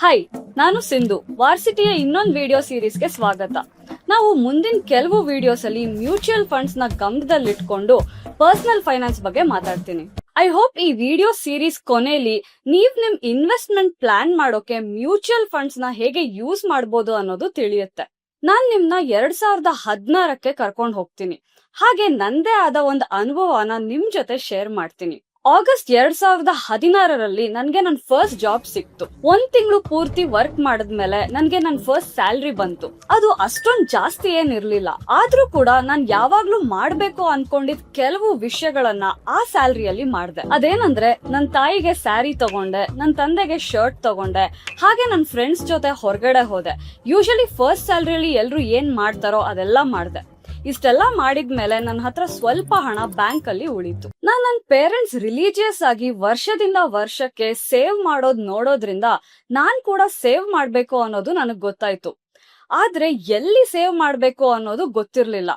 Hi ನಾನು ಸಿಂಧು. ವಾರ್ಸಿಟಿಯ ಇನ್ನೊಂದು video ಸೀರೀಸ್ಗೆ ಸ್ವಾಗತ. ನಾವು ಮುಂದಿನ ಕೆಲವು ವಿಡಿಯೋಸ್ ಅಲ್ಲಿ ಮ್ಯೂಚುವಲ್ ಫಂಡ್ಸ್ನ ಗಮನದಲ್ಲಿಟ್ಕೊಂಡು ಪರ್ಸನಲ್ ಫೈನಾನ್ಸ್ ಬಗ್ಗೆ ಮಾತಾಡ್ತೀನಿ. ಐ ಹೋಪ್ ಈ ವಿಡಿಯೋ ಸೀರೀಸ್ ಕೊನೆಯಲ್ಲಿ ನೀವು ನಿಮ್ ಇನ್ವೆಸ್ಟ್ಮೆಂಟ್ ಪ್ಲಾನ್ ಮಾಡೋಕೆ ಮ್ಯೂಚುವಲ್ ಫಂಡ್ಸ್ನ ಹೇಗೆ ಯೂಸ್ ಮಾಡಬಹುದು ಅನ್ನೋದು ತಿಳಿಯುತ್ತೆ. ನಾನ್ ನಿಮ್ನ ಎರಡ್ ಸಾವಿರದ ಹದಿನಾರಕ್ಕೆ ಕರ್ಕೊಂಡು ಹೋಗ್ತೀನಿ. ಹಾಗೆ ನಂದೇ ಆದ ಒಂದು ಅನುಭವನ ನಿಮ್ ಜೊತೆ ಶೇರ್ ಮಾಡ್ತೀನಿ. ಆಗಸ್ಟ್ ಎರಡ್ ಸಾವಿರದ ಹದಿನಾರರಲ್ಲಿ ನನ್ಗೆ ನನ್ನ ಫಸ್ಟ್ ಜಾಬ್ ಸಿಕ್ತು. ಒಂದ್ ತಿಂಗಳು ಪೂರ್ತಿ ವರ್ಕ್ ಮಾಡಿದ್ಮೇಲೆ ನನ್ಗೆ ನನ್ನ ಫಸ್ಟ್ ಸ್ಯಾಲ್ರಿ ಬಂತು. ಅದು ಅಷ್ಟೊಂದ್ ಜಾಸ್ತಿ ಏನಿರ್ಲಿಲ್ಲ ಆದ್ರೂ ಕೂಡ ನಾನ್ ಯಾವಾಗ್ಲೂ ಮಾಡ್ಬೇಕು ಅನ್ಕೊಂಡಿದ್ ಕೆಲವು ವಿಷಯಗಳನ್ನ ಆ ಸ್ಯಾಲ್ರಿಯಲ್ಲಿ ಮಾಡ್ದೆ. ಅದೇನಂದ್ರೆ ನನ್ ತಾಯಿಗೆ ಸ್ಯಾರಿ ತಗೊಂಡೆ, ನನ್ ತಂದೆಗೆ ಶರ್ಟ್ ತಗೊಂಡೆ, ಹಾಗೆ ನನ್ ಫ್ರೆಂಡ್ಸ್ ಜೊತೆ ಹೊರಗಡೆ ಹೋದೆ. ಯೂಶಲಿ ಫಸ್ಟ್ ಸ್ಯಾಲ್ರಿಯಲ್ಲಿ ಎಲ್ರು ಏನ್ ಮಾಡ್ತಾರೋ ಅದೆಲ್ಲ ಮಾಡ್ದೆ. ಇಷ್ಟೆಲ್ಲ ಮಾಡಿದ್ಮೇಲೆ ನನ್ನ ಹತ್ರ ಸ್ವಲ್ಪ ಹಣ ಬ್ಯಾಂಕ್ ಅಲ್ಲಿ ಉಳಿತು. ನಾನ್ ನನ್ನ ಪೇರೆಂಟ್ಸ್ ರಿಲಿಜಿಯಸ್ ಆಗಿ ವರ್ಷದಿಂದ ವರ್ಷಕ್ಕೆ ಸೇವ್ ಮಾಡೋದ್ ನೋಡೋದ್ರಿಂದ ನಾನ್ ಕೂಡ ಸೇವ್ ಮಾಡ್ಬೇಕು ಅನ್ನೋದು ನನಗ್ ಗೊತ್ತಾಯ್ತು. ಆದ್ರೆ ಎಲ್ಲಿ ಸೇವ್ ಮಾಡ್ಬೇಕು ಅನ್ನೋದು ಗೊತ್ತಿರ್ಲಿಲ್ಲ.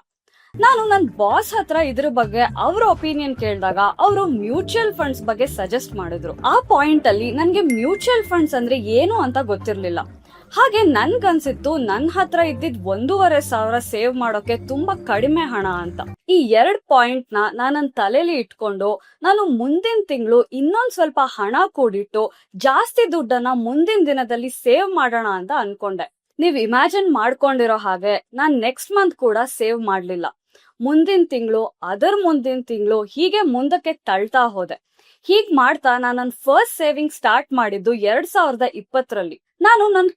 ನಾನು ನನ್ನ ಬಾಸ್ ಹತ್ರ ಇದ್ರ ಬಗ್ಗೆ ಅವ್ರ ಒಪಿನಿಯನ್ ಕೇಳಿದಾಗ ಅವರು ಮ್ಯೂಚುವಲ್ ಫಂಡ್ಸ್ ಬಗ್ಗೆ ಸಜೆಸ್ಟ್ ಮಾಡಿದ್ರು. ಆ ಪಾಯಿಂಟ್ ಅಲ್ಲಿ ನನಗೆ ಮ್ಯೂಚುವಲ್ ಫಂಡ್ಸ್ ಅಂದ್ರೆ ಏನು ಅಂತ ಗೊತ್ತಿರ್ಲಿಲ್ಲ. ಹಾಗೆ ನನ್ಗನ್ಸಿತ್ತು ನನ್ ಹತ್ರ ಇದ್ದಿದ್ ಒಂದೂವರೆ ಸಾವಿರ ಸೇವ್ ಮಾಡೋಕೆ ತುಂಬಾ ಕಡಿಮೆ ಹಣ ಅಂತ. ಈ ಎರಡ್ ಪಾಯಿಂಟ್ನ ನಾನು ನನ್ ತಲೆಲಿ ಇಟ್ಕೊಂಡು ನಾನು ಮುಂದಿನ ತಿಂಗಳು ಇನ್ನೊಂದ್ ಸ್ವಲ್ಪ ಹಣ ಕೂಡಿಟ್ಟು ಜಾಸ್ತಿ ದುಡ್ಡನ್ನ ಮುಂದಿನ ದಿನದಲ್ಲಿ ಸೇವ್ ಮಾಡೋಣ ಅಂತ ಅನ್ಕೊಂಡೆ. ನೀವ್ ಇಮ್ಯಾಜಿನ್ ಮಾಡ್ಕೊಂಡಿರೋ ಹಾಗೆ ನಾನ್ ನೆಕ್ಸ್ಟ್ ಮಂತ್ ಕೂಡ ಸೇವ್ ಮಾಡ್ಲಿಲ್ಲ. ಮುಂದಿನ ತಿಂಗಳು, ಅದರ್ ಮುಂದಿನ ತಿಂಗಳು ಹೀಗೆ ಮುಂದಕ್ಕೆ ತಳ್ತಾ ಹೋದೆ. ಹೀಗ್ ಮಾಡ್ತಾ ನಾನು ನನ್ನ ಫಸ್ಟ್ ಸೇವಿಂಗ್ ಸ್ಟಾರ್ಟ್ ಮಾಡಿದ್ದು ಎರಡ್ ಸಾವಿರದ ಇಪ್ಪತ್ತರಲ್ಲಿ. ನಾನು ನನ್ನ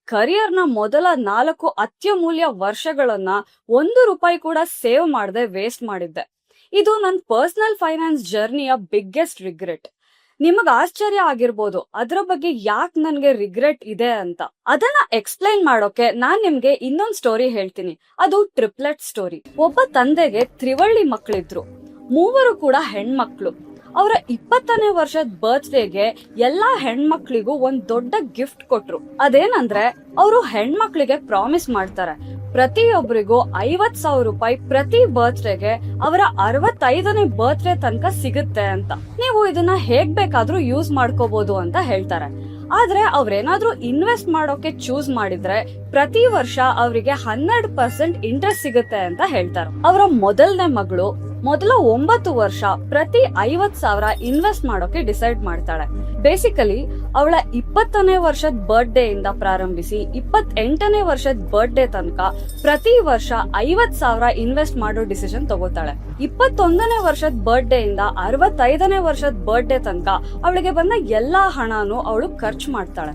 ನ ಮೊದಲ ನಾಲ್ಕು ಅತ್ಯಮೂಲ್ಯ ವರ್ಷಗಳನ್ನ ಒಂದು ರೂಪಾಯಿ ಕೂಡ ಸೇವ್ ಮಾಡದೆ ವೇಸ್ಟ್ ಮಾಡಿದ್ದೆ. ಇದು ನನ್ನ ಪರ್ಸನಲ್ ಫೈನಾನ್ಸ್ ಜರ್ನಿಯ ಬಿಗ್ಗೆಸ್ಟ್ ರಿಗ್ರೆಟ್ ನಿಮಗ್ ಆಶ್ಚರ್ಯ ಆಗಿರ್ಬೋದು, ಅದ್ರ ಬಗ್ಗೆ ಯಾಕೆ ನನ್ಗೆ ರಿಗ್ರೆಟ್ ಇದೆ ಅಂತ. ಅದನ್ನ ಎಕ್ಸ್ಪ್ಲೈನ್ ಮಾಡೋಕೆ ನಾನ್ ನಿಮ್ಗೆ ಇನ್ನೊಂದ್ ಸ್ಟೋರಿ ಹೇಳ್ತೀನಿ. ಅದು ಟ್ರಿಪ್ಲೆಟ್ ಸ್ಟೋರಿ ಒಬ್ಬ ತಂದೆಗೆ ತ್ರಿವಳ್ಳಿ ಮಕ್ಳಿದ್ರು. ಮೂವರು ಕೂಡ ಹೆಣ್ಮಕ್ಳು. ಅವರ ಇಪ್ಪತ್ತನೇ ವರ್ಷದ ಬರ್ತ್ಡೇಗೆ ಎಲ್ಲಾ ಹೆಣ್ಮಕ್ಳಿಗೂ ಒಂದ್ ದೊಡ್ಡ ಗಿಫ್ಟ್ ಕೊಟ್ರು. ಅದೇನಂದ್ರೆ, ಅವರು ಹೆಣ್ಮಕ್ಳಿಗೆ ಪ್ರಾಮಿಸ್ ಮಾಡ್ತಾರೆ. ಪ್ರತಿಯೊಬ್ಬರಿಗೂ ಐವತ್ ಸಾವಿರ ರೂಪಾಯಿ ಪ್ರತಿ ಬರ್ತ್ಡೇಗೆ ಅವರ ಅರವತ್ತೈದನೇ ಬರ್ತ್ಡೇ ತನಕ ಸಿಗುತ್ತೆ ಅಂತ. ನೀವು ಇದನ್ನ ಹೇಗ್ ಬೇಕಾದ್ರೂ ಯೂಸ್ ಮಾಡ್ಕೋಬಹುದು ಅಂತ ಹೇಳ್ತಾರೆ. ಆದ್ರೆ ಅವ್ರೇನಾದ್ರೂ ಇನ್ವೆಸ್ಟ್ ಮಾಡೋಕೆ ಚೂಸ್ ಮಾಡಿದ್ರೆ ಪ್ರತಿ ವರ್ಷ ಅವರಿಗೆ ಹನ್ನೆರಡು ಪರ್ಸೆಂಟ್ ಇಂಟ್ರೆಸ್ಟ್ ಸಿಗುತ್ತೆ ಅಂತ ಹೇಳ್ತಾರೆ. ಅವರ ಮೊದಲನೇ ಮಗಳು ಮೊದಲ ಒಂಬತ್ತು ವರ್ಷ ಪ್ರತಿ ಐವತ್ ಸಾವಿರ ಇನ್ವೆಸ್ಟ್ ಮಾಡೋಕೆ ಡಿಸೈಡ್ ಮಾಡ್ತಾಳೆ. ಬೇಸಿಕಲಿ ಅವಳ ಇಪ್ಪತ್ತನೇ ವರ್ಷದ ಬರ್ಡೇ ಇಂದ ಪ್ರಾರಂಭಿಸಿ ಇಪ್ಪತ್ತೆಂಟನೇ ವರ್ಷದ ಬರ್ಡೇ ತನಕ ಪ್ರತಿ ವರ್ಷ ಐವತ್ ಸಾವಿರ ಇನ್ವೆಸ್ಟ್ ಮಾಡೋ ಡಿಸಿಷನ್ ತಗೋತಾಳೆ. ಇಪ್ಪತ್ತೊಂದನೇ ವರ್ಷದ ಬರ್ಡೇ ಇಂದ ಅರವತ್ತೈದನೇ ವರ್ಷದ ಬರ್ಡೇ ತನಕ ಅವಳಿಗೆ ಬಂದ ಎಲ್ಲಾ ಹಣನು ಅವಳು ಖರ್ಚು ಮಾಡ್ತಾಳೆ.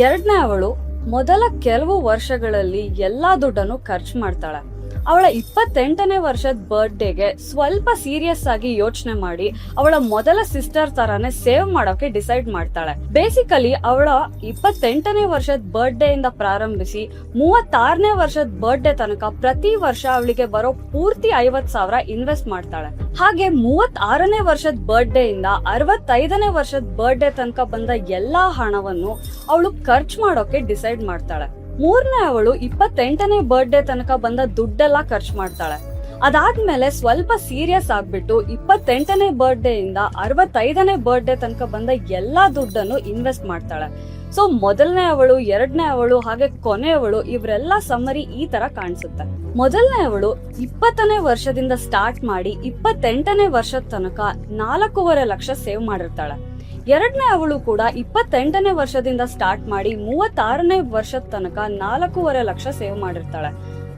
ಎರಡನೇ ಅವಳು ಮೊದಲ ಕೆಲವು ವರ್ಷಗಳಲ್ಲಿ ಎಲ್ಲಾ ದುಡ್ಡನ್ನು ಖರ್ಚು ಮಾಡ್ತಾಳೆ. ಅವಳ ಇಪ್ಪತ್ತೆಂಟನೇ ವರ್ಷದ ಬರ್ಡೇಗೆ ಸ್ವಲ್ಪ ಸೀರಿಯಸ್ ಆಗಿ ಯೋಚನೆ ಮಾಡಿ ಅವಳ ಮೊದಲ ಸಿಸ್ಟರ್ ತರಾನೇ ಸೇವ್ ಮಾಡೋಕೆ ಡಿಸೈಡ್ ಮಾಡ್ತಾಳೆ. ಬೇಸಿಕಲಿ ಅವಳ ಇಪ್ಪತ್ತೆಂಟನೇ ವರ್ಷದ ಬರ್ಡೇ ಇಂದ ಪ್ರಾರಂಭಿಸಿ ಮೂವತ್ತಾರನೇ ವರ್ಷದ ಬರ್ಡೇ ತನಕ ಪ್ರತಿ ವರ್ಷ ಅವಳಿಗೆ ಬರೋ ಪೂರ್ತಿ ಐವತ್ ಸಾವಿರ ಇನ್ವೆಸ್ಟ್ ಮಾಡ್ತಾಳೆ. ಹಾಗೆ ಮೂವತ್ ಆರನೇ ವರ್ಷದ ಬರ್ಡೇ ಇಂದ ಅರವತ್ತೈದನೇ ವರ್ಷದ ಬರ್ಡೇ ತನಕ ಬಂದ ಎಲ್ಲಾ ಹಣವನ್ನು ಅವಳು ಖರ್ಚು ಮಾಡೋಕೆ ಡಿಸೈಡ್ ಮಾಡ್ತಾಳೆ. ಮೂರನೇ ಅವಳು ಇಪ್ಪತ್ತೆಂಟನೇ ಬರ್ಡೇ ತನಕ ಬಂದ ದುಡ್ಡೆಲ್ಲ ಖರ್ಚು ಮಾಡ್ತಾಳೆ. ಅದಾದ್ಮೇಲೆ ಸ್ವಲ್ಪ ಸೀರಿಯಸ್ ಆಗ್ಬಿಟ್ಟು ಇಪ್ಪತ್ತೆಂಟನೇ ಬರ್ಡೇ ಇಂದ ಅರವತ್ತೈದನೇ ಬರ್ಡೇ ತನಕ ಬಂದ ಎಲ್ಲಾ ದುಡ್ಡನ್ನು ಇನ್ವೆಸ್ಟ್ ಮಾಡ್ತಾಳೆ. ಸೊ ಮೊದಲನೇ ಅವಳು, ಎರಡನೇ ಅವಳು, ಹಾಗೆ ಕೊನೆಯವಳು ಇವರೆಲ್ಲ ಸಮ್ಮರಿ ಈ ತರ ಕಾಣಿಸುತ್ತೆ. ಮೊದಲನೇ ಅವಳು ಇಪ್ಪತ್ತನೇ ವರ್ಷದಿಂದ ಸ್ಟಾರ್ಟ್ ಮಾಡಿ ಇಪ್ಪತ್ತೆಂಟನೇ ವರ್ಷದ ತನಕ ನಾಲ್ಕೂವರೆ ಲಕ್ಷ ಸೇವ್ ಮಾಡಿರ್ತಾಳೆ. ಎರಡನೇ ಅವಳು ಕೂಡ ಇಪ್ಪತ್ತೆಂಟನೇ ವರ್ಷದಿಂದ ಸ್ಟಾರ್ಟ್ ಮಾಡಿ ಮೂವತ್ತಾರನೇ ವರ್ಷದ ತನಕ ನಾಲ್ಕೂವರೆ ಲಕ್ಷ ಸೇವ್ ಮಾಡಿರ್ತಾಳೆ.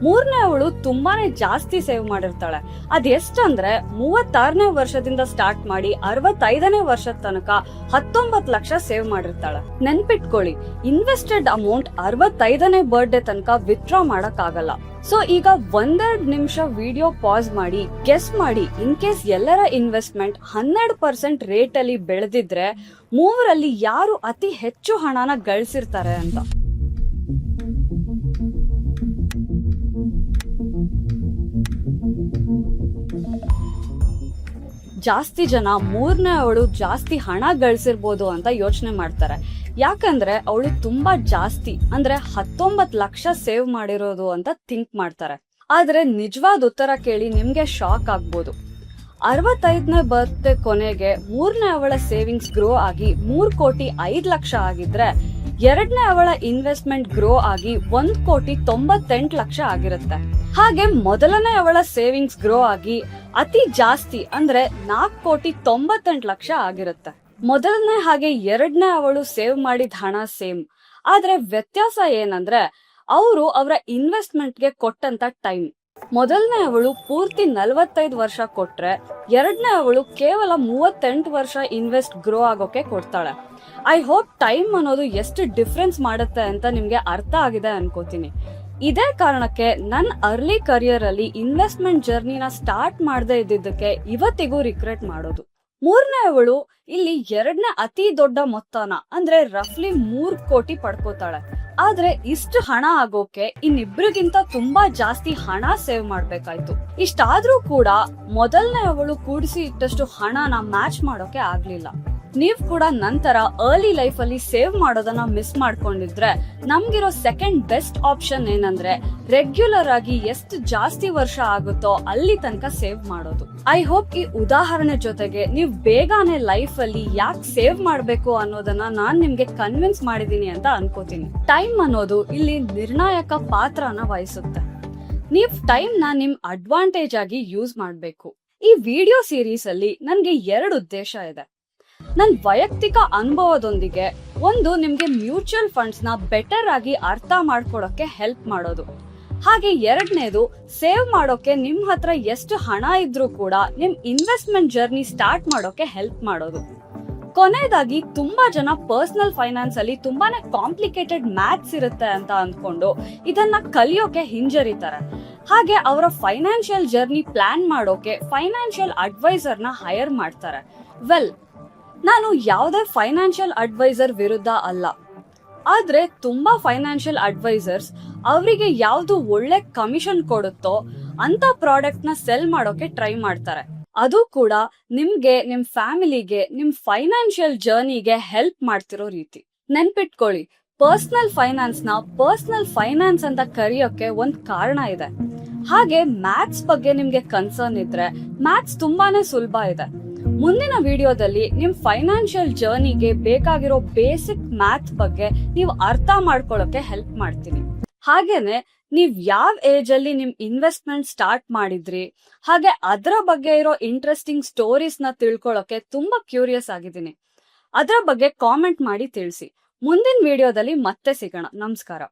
ಮೂರನೇ ಅವಳು ತುಂಬಾನೇ ಜಾಸ್ತಿ ಸೇವ್ ಮಾಡಿರ್ತಾಳೆ. ಅದ್ ಎಷ್ಟಂದ್ರೆ ಮೂವತ್ತಾರನೇ ವರ್ಷದಿಂದ ಸ್ಟಾರ್ಟ್ ಮಾಡಿ ಅರವತ್ತೈದನೇ ವರ್ಷದ ತನಕ ಹತ್ತೊಂಬತ್ ಲಕ್ಷ ಸೇವ್ ಮಾಡಿರ್ತಾಳೆ. ನೆನ್ಪಿಟ್ಕೊಳ್ಳಿ ಇನ್ವೆಸ್ಟೆಡ್ ಅಮೌಂಟ್ ಅರವತ್ತೈದನೇ ಬರ್ಡೇ ತನಕ ವಿತ್ಡ್ರಾ ಮಾಡಕ್ ಆಗಲ್ಲ ಸೊ ಈಗ ಒಂದೆರಡು ನಿಮಿಷ ವಿಡಿಯೋ ಪಾಸ್ ಮಾಡಿ ಗೆಸ್ ಮಾಡಿ ಇನ್ ಕೇಸ್ ಎಲ್ಲರ ಇನ್ವೆಸ್ಟ್ಮೆಂಟ್ ಹನ್ನೆರಡು ಪರ್ಸೆಂಟ್ ರೇಟ್ ಅಲ್ಲಿ ಬೆಳೆದಿದ್ರೆ ಮೂವರಲ್ಲಿ ಯಾರು ಅತಿ ಹೆಚ್ಚು ಹಣನ ಗಳಿಸಿರ್ತಾರೆ ಅಂತ. ಜಾಸ್ತಿ ಜನ ಮೂರನೇ ಅವಳು ಜಾಸ್ತಿ ಹಣ ಗಳಿಸಿರ್ಬೋದು ಅಂತ ಯೋಚನೆ ಮಾಡ್ತಾರೆ. ಯಾಕಂದ್ರೆ ಅವಳು ತುಂಬಾ ಜಾಸ್ತಿ, ಅಂದ್ರೆ ಹತ್ತೊಂಬತ್ ಲಕ್ಷ ಸೇವ್ ಮಾಡಿರೋದು ಅಂತ ಥಿಂಕ್ ಮಾಡ್ತಾರೆ. ಆದ್ರೆ ನಿಜವಾದ ಉತ್ತರ ಕೇಳಿ ನಿಮ್ಗೆ ಶಾಕ್ ಆಗ್ಬೋದು. ಅರವತ್ತೈದನೇ ಬರ್ತ್ಡೇ ಕೊನೆಗೆ ಮೂರನೇ ಅವಳ ಸೇವಿಂಗ್ಸ್ ಗ್ರೋ ಆಗಿ ಮೂರ್ ಕೋಟಿ ಐದ್ ಲಕ್ಷ ಆಗಿದ್ರೆ ಎರಡನೇ ಅವಳ ಇನ್ವೆಸ್ಟ್ಮೆಂಟ್ ಗ್ರೋ ಆಗಿ ಒಂದ್ ಕೋಟಿ ತೊಂಬತ್ತೆಂಟು ಲಕ್ಷ ಆಗಿರುತ್ತೆ. ಹಾಗೆ ಮೊದಲನೇ ಅವಳ ಸೇವಿಂಗ್ಸ್ ಗ್ರೋ ಆಗಿ ಅತಿ ಜಾಸ್ತಿ ಅಂದ್ರೆ ನಾಲ್ಕು ಕೋಟಿ ತೊಂಬತ್ತೆಂಟು ಲಕ್ಷ ಆಗಿರುತ್ತೆ. ಮೊದಲನೇ ಹಾಗೆ ಎರಡನೇ ಅವಳು ಸೇವ್ ಮಾಡಿದ ಹಣ ಸೇಮ್ ಆದ್ರೆ ವ್ಯತ್ಯಾಸ ಏನಂದ್ರೆ, ಅವರು ಅವರ ಇನ್ವೆಸ್ಟ್ಮೆಂಟ್ಗೆ ಕೊಟ್ಟಂತ ಟೈಮ್ ಮೊದಲನೇ ಅವಳು ಪೂರ್ತಿ ನಲವತ್ತೈದು ವರ್ಷ ಕೊಟ್ರೆ, ಎರಡನೇ ಅವಳು ಕೇವಲ ಮೂವತ್ತೆಂಟು ವರ್ಷ ಇನ್ವೆಸ್ಟ್ ಗ್ರೋ ಆಗೋಕೆ ಕೊಡ್ತಾಳೆ. ಐ ಹೋಪ್ ಟೈಮ್ ಅನ್ನೋದು ಎಷ್ಟು ಡಿಫ್ರೆನ್ಸ್ ಮಾಡುತ್ತೆ ಅಂತ ನಿಮ್ಗೆ ಅರ್ಥ ಆಗಿದೆ ಅನ್ಕೋತೀನಿ. ಇದೇ ಕಾರಣಕ್ಕೆ ನನ್ನ ಅರ್ಲಿ ಕರಿಯರ್ ಅಲ್ಲಿ ಇನ್ವೆಸ್ಟ್ಮೆಂಟ್ ಜರ್ನಿನ ಸ್ಟಾರ್ಟ್ ಮಾಡದೇ ಇದ್ದಿದ್ದಕ್ಕೆ ಇವತ್ತಿಗೂ ರಿಗ್ರೆಟ್ ಮಾಡೋದು. ಮೂರನೇ ಅವಳು ಇಲ್ಲಿ ಎರಡನೇ ಅತಿ ದೊಡ್ಡ ಮೊತ್ತನ, ಅಂದ್ರೆ ರಫ್ಲಿ ಮೂರ್ ಕೋಟಿ ಪಡ್ಕೋತಾಳೆ. ಆದ್ರೆ ಇಷ್ಟು ಹಣ ಆಗೋಕೆ ಇನ್ನಿಬ್ರಿಗಿಂತ ತುಂಬಾ ಜಾಸ್ತಿ ಹಣ ಸೇವ್ ಮಾಡ್ಬೇಕಾಯ್ತು. ಇಷ್ಟಾದ್ರೂ ಕೂಡ ಮೊದಲನೇ ಅವಳು ಕೂಡಿಸಿ ಇಟ್ಟಷ್ಟು ಹಣನ ಮ್ಯಾಚ್ ಮಾಡೋಕೆ ಆಗ್ಲಿಲ್ಲ. ನೀವ್ ಕೂಡ ನಂತರ ಅರ್ಲಿ ಲೈಫ್ ಅಲ್ಲಿ ಸೇವ್ ಮಾಡೋದನ್ನ ಮಿಸ್ ಮಾಡ್ಕೊಂಡಿದ್ರೆ ನಮ್ಗಿರೋ ಸೆಕೆಂಡ್ ಬೆಸ್ಟ್ ಆಪ್ಷನ್ ಏನಂದ್ರೆ ರೆಗ್ಯುಲರ್ ಆಗಿ ಎಷ್ಟು ಜಾಸ್ತಿ ವರ್ಷ ಆಗುತ್ತೋ ಅಲ್ಲಿ ತನಕ ಸೇವ್ ಮಾಡೋದು. ಐ ಹೋಪ್ ಈ ಉದಾಹರಣೆ ಜೊತೆಗೆ ನೀವು ಬೇಗನೆ ಲೈಫ್ ಅಲ್ಲಿ ಯಾಕೆ ಸೇವ್ ಮಾಡಬೇಕು ಅನ್ನೋದನ್ನ ನಾನ್ ನಿಮ್ಗೆ ಕನ್ವಿನ್ಸ್ ಮಾಡಿದೀನಿ ಅಂತ ಅನ್ಕೋತೀನಿ. ಟೈಮ್ ಅನ್ನೋದು ಇಲ್ಲಿ ನಿರ್ಣಾಯಕ ಪಾತ್ರನ ವಹಿಸುತ್ತೆ. ನೀವ್ ಟೈಮ್ನ ನಿಮ್ ಅಡ್ವಾಂಟೇಜ್ ಆಗಿ ಯೂಸ್ ಮಾಡಬೇಕು. ಈ ವಿಡಿಯೋ ಸೀರೀಸ್ ಅಲ್ಲಿ ನನ್ಗೆ ಎರಡು ಉದ್ದೇಶ ಇದೆ. ನನ್ ವೈಯಕ್ತಿಕ ಅನುಭವದೊಂದಿಗೆ ಒಂದು ನಿಮಗೆ ಮ್ಯೂಚುವಲ್ ಫಂಡ್ಸ್ನ ಬೆಟರ್ ಆಗಿ ಅರ್ಥ ಮಾಡ್ಕೊಡೋಕ್ಕೆ ಹೆಲ್ಪ್ ಮಾಡೋದು. ಹಾಗೆ ಎರಡನೇದು, ಸೇವ್ ಮಾಡೋಕೆ ನಿಮ್ಮ ಹತ್ರ ಎಷ್ಟು ಹಣ ಇದ್ರೂ ಕೂಡ ನಿಮ್ಮ ಇನ್ವೆಸ್ಟ್ಮೆಂಟ್ ಜರ್ನಿ ಸ್ಟಾರ್ಟ್ ಮಾಡೋಕೆ ಹೆಲ್ಪ್ ಮಾಡೋದು. ಕೊನೆಯದಾಗಿ, ತುಂಬಾ ಜನ ಪರ್ಸನಲ್ ಫೈನಾನ್ಸ್ ಅಲ್ಲಿ ತುಂಬಾನೇ ಕಾಂಪ್ಲಿಕೇಟೆಡ್ ಮ್ಯಾಥ್ಸ್ ಇರುತ್ತೆ ಅಂತ ಅಂದ್ಕೊಂಡು ಇದನ್ನ ಕಲಿಯೋಕೆ ಹಿಂಜರಿತಾರೆ. ಹಾಗೆ ಅವರ ಫೈನಾನ್ಷಿಯಲ್ ಜರ್ನಿ ಪ್ಲಾನ್ ಮಾಡೋಕೆ ಫೈನಾನ್ಷಿಯಲ್ ಅಡ್ವೈಸರ್ನ ಹೈಯರ್ ಮಾಡ್ತಾರೆ. ವೆಲ್ ನಾನು ಯಾವುದೇ ಫೈನಾನ್ಷಿಯಲ್ ಅಡ್ವೈಸರ್ ವಿರುದ್ಧ ಅಲ್ಲ. ಆದ್ರೆ ತುಂಬಾ ಫೈನಾನ್ಷಿಯಲ್ ಅಡ್ವೈಸರ್ಸ್ ಅವರಿಗೆ ಯಾವ್ದು ಒಳ್ಳೆ ಕಮಿಷನ್ ಕೊಡುತ್ತೋ ಅಂತ ಪ್ರಾಡಕ್ಟ್ನ ಸೆಲ್ ಮಾಡೋಕೆ ಟ್ರೈ ಮಾಡ್ತಾರೆ. ಅದು ಕೂಡ ನಿಮ್ಗೆ, ನಿಮ್ ಫ್ಯಾಮಿಲಿಗೆ ನಿಮ್ ಫೈನಾನ್ಷಿಯಲ್ ಜರ್ನಿಗೆ ಹೆಲ್ಪ್ ಮಾಡ್ತಿರೋ ರೀತಿ. ನೆನ್ಪಿಟ್ಕೊಳ್ಳಿ ಪರ್ಸನಲ್ ಫೈನಾನ್ಸ್ನ ಪರ್ಸನಲ್ ಫೈನಾನ್ಸ್ ಅಂತ ಕರೆಯೋಕೆ ಒಂದ್ ಕಾರಣ ಇದೆ. ಹಾಗೆ ಮ್ಯಾಥ್ಸ್ ಬಗ್ಗೆ ನಿಮ್ಗೆ ಕನ್ಸರ್ನ್ ಇದ್ರೆ ಮ್ಯಾಥ್ಸ್ ತುಂಬಾನೇ ಸುಲಭ ಇದೆ. ಮುಂದಿನ ವಿಡಿಯೋದಲ್ಲಿ ನಿಮ್ ಫೈನಾನ್ಷಿಯಲ್ ಜರ್ನಿಗೆ ಬೇಕಾಗಿರೋ ಬೇಸಿಕ್ ಮ್ಯಾಥ್ ಬಗ್ಗೆ ನೀವು ಅರ್ಥ ಮಾಡ್ಕೊಳ್ಳೋಕೆ ಹೆಲ್ಪ್ ಮಾಡ್ತೀನಿ. ಹಾಗೇನೆ ನೀವ್ ಯಾವ ಏಜ್ ಅಲ್ಲಿ ನಿಮ್ ಇನ್ವೆಸ್ಟ್ಮೆಂಟ್ ಸ್ಟಾರ್ಟ್ ಮಾಡಿದ್ರಿ, ಹಾಗೆ ಅದರ ಬಗ್ಗೆ ಇರೋ ಇಂಟ್ರೆಸ್ಟಿಂಗ್ ಸ್ಟೋರೀಸ್ನ ತಿಳ್ಕೊಳ್ಳೋಕೆ ತುಂಬಾ ಕ್ಯೂರಿಯಸ್ ಆಗಿದ್ದೀನಿ. ಅದರ ಬಗ್ಗೆ ಕಾಮೆಂಟ್ ಮಾಡಿ ತಿಳಿಸಿ. ಮುಂದಿನ ವಿಡಿಯೋದಲ್ಲಿ ಮತ್ತೆ ಸಿಗೋಣ. ನಮಸ್ಕಾರ.